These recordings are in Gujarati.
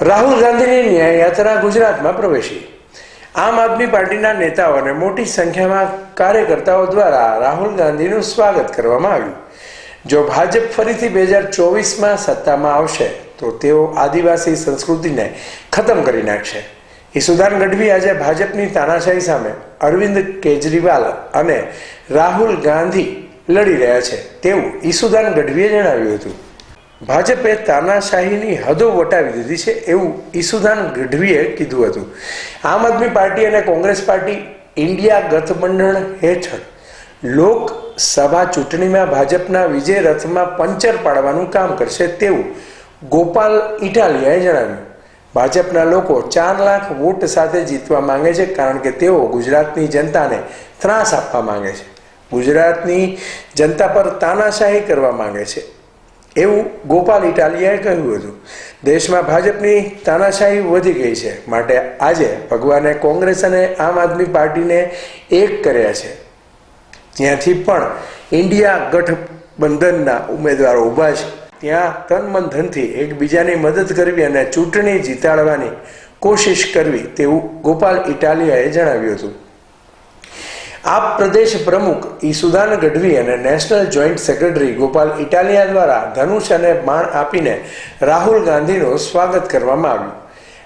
રાહુલ ગાંધીની ન્યાય યાત્રા ગુજરાતમાં પ્રવેશી. આમ આદમી પાર્ટીના નેતાઓ અને મોટી સંખ્યામાં કાર્યકર્તાઓ દ્વારા રાહુલ ગાંધીનું સ્વાગત કરવામાં આવ્યું. જો ભાજપ ફરીથી બે હજાર ચોવીસમાં સત્તામાં આવશે, તો તેઓ આદિવાસી સંસ્કૃતિને ખતમ કરી નાખશે. ઈસુદાન ગઢવી આજે ભાજપની તાનાશાહી સામે અરવિંદ કેજરીવાલ અને રાહુલ ગાંધી લડી રહ્યા છે. તેવું ઈસુદાન ગઢવીએ જણાવ્યું હતું. ભાજપે તાનાશાહીની હદો વટાવી દીધી છે એવું ઈસુદાન ગઢવીએ કીધું હતું. આમ આદમી પાર્ટી અને કોંગ્રેસ પાર્ટી ઇન્ડિયા ગઠબંધન હેઠળ લોકસભા ચૂંટણીમાં ભાજપના વિજય રથમાં પંચર પાડવાનું કામ કરશે તેવું ગોપાલ ઇટાલિયાએ જણાવ્યું. ભાજપના લોકો ચાર લાખ વોટ સાથે જીતવા માંગે છે કારણ કે તેઓ ગુજરાતની જનતાને ત્રાસ આપવા માંગે છે. ગુજરાતની જનતા પર તાનાશાહી કરવા માંગે છે. એવું ગોપાલ ઇટાલિયાએ કહ્યું હતું. દેશમાં ભાજપની તાનાશાહી વધી ગઈ છે. માટે આજે ભગવાને કોંગ્રેસ અને આમ આદમી પાર્ટીને એક કર્યા છે. જ્યાંથી પણ ઇન્ડિયા ગઠબંધનના ઉમેદવારો ઊભા છે. ત્યાં તન મન ધનથી એકબીજાની મદદ કરવી અને ચૂંટણી જીતાડવાની કોશિશ કરવી તેવું ગોપાલ ઇટાલિયાએ જણાવ્યું હતું. આપ પ્રદેશ પ્રમુખ ઈસુદાન ગઢવી અને national joint secretary Gopal Italia દ્વારા ધનુષ અને બાણ આપીને રાહુલ ગાંધીનું સ્વાગત કરવામાં આવ્યું.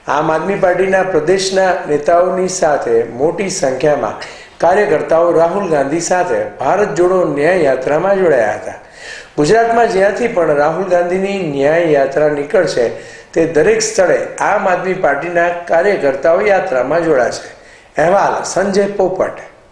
આમ આદમી પાર્ટીના પ્રદેશના નેતાઓની સાથે મોટી સંખ્યામાં કાર્યકર્તાઓ રાહુલ ગાંધી સાથે ભારત જોડો ન્યાય યાત્રામાં જોડાયા હતા. ગુજરાતમાં જ્યાંથી પણ રાહુલ ગાંધીની ન્યાય યાત્રા નીકળશે, તે દરેક સ્થળે આમ આદમી પાર્ટીના કાર્યકર્તાઓ યાત્રામાં જોડાશે. અહેવાલ સંજય પોપટ.